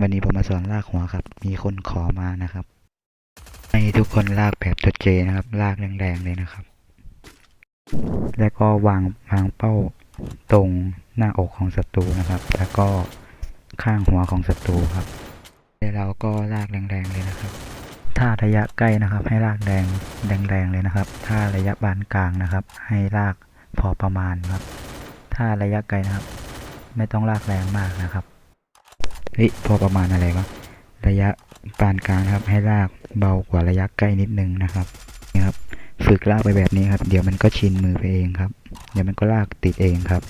วันนี้ผมมาสอนลากหัวครับ มีคนขอมานะครับ ให้ทุกคนลากแบบตัวเจนะครับ ลากแรงๆเลยนะครับ แล้วก็วางวางเป้าตรงหน้าอกของศัตรูนะครับ แล้วก็ข้างหัวของศัตรูครับ แล้วเราก็ลากแรงๆเลยนะครับ ถ้าระยะใกล้นะครับ ให้ลากแรงแรงๆเลยนะครับ ถ้าระยะบานกลางนะครับ ให้ลากพอประมาณครับ ถ้าระยะไกลนะครับ ไม่ต้องลากแรงมากนะครับ เฮ้ยพอประมาณอะไรวะระยะปานกลางครับ ให้ลากเบากว่าระยะใกล้นิดนึงนะครับนี่ครับ ฝึกลากไปแบบนี้ครับ เดี๋ยวมันก็ชินมือไปเองครับ เดี๋ยวมันก็ลากติดเองครับ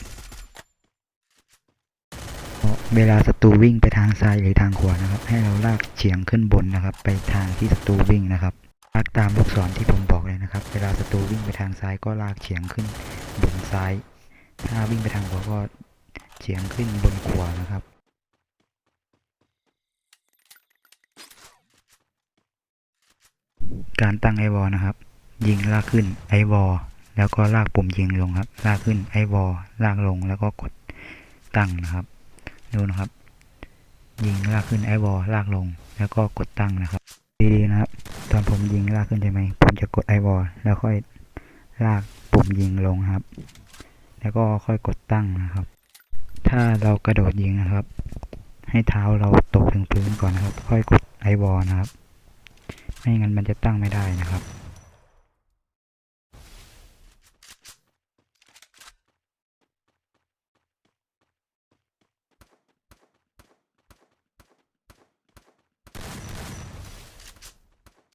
เวลาศัตรูวิ่งไปทางซ้ายหรือทางขวานะครับ ให้เราลากเฉียงขึ้นบนนะครับ ไปทางที่ศัตรูวิ่งนะครับลากตามลูกศรที่ผมบอกเลยนะครับ เวลาศัตรูวิ่งไปทางซ้ายก็ลากเฉียงขึ้นบนซ้าย ถ้าวิ่งไปทางขวาก็เฉียงขึ้นบนขวานะครับ การตั้งไอวอลนะครับ ยิงลากขึ้นไอวอลแล้วก็ลากปุ่มยิงลงครับ ลากขึ้นไอวอลลากลงแล้วก็กดตั้งนะครับ ดูนะครับ ยิงลากขึ้นไอวอลลากลง แล้วก็กดตั้งนะครับ ดีๆนะครับ ตอนผมยิงลากขึ้นใช่ไหมผมจะกดไอวอลแล้วค่อยลากปุ่มยิงลงครับ แล้วก็ค่อยกดตั้งนะครับ ถ้าเรากระโดดยิงนะครับ ให้เท้าเราตกถึงพื้นก่อนนะครับ ค่อยกดไอวอลนะครับ ไม่งั้นมันจะตั้งไม่ได้นะครับ